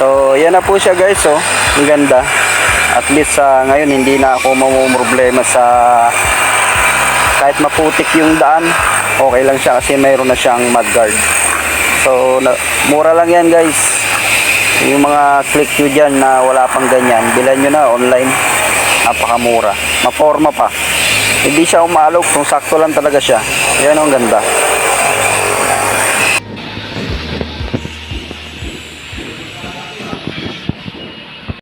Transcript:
So, yan na po siya guys, oh. Ang ganda. At least sa ngayon hindi na ako mamumroblema sa kahit maputik yung daan, okay lang siya kasi mayroon na siyang mudguard. So, na, mura lang yan guys. Yung mga click nyo dyan na wala pang ganyan, bilan nyo na online. Napakamura. Maporma pa. Hindi siya umalog kung sakto lang talaga siya. Yan oh, ang ganda.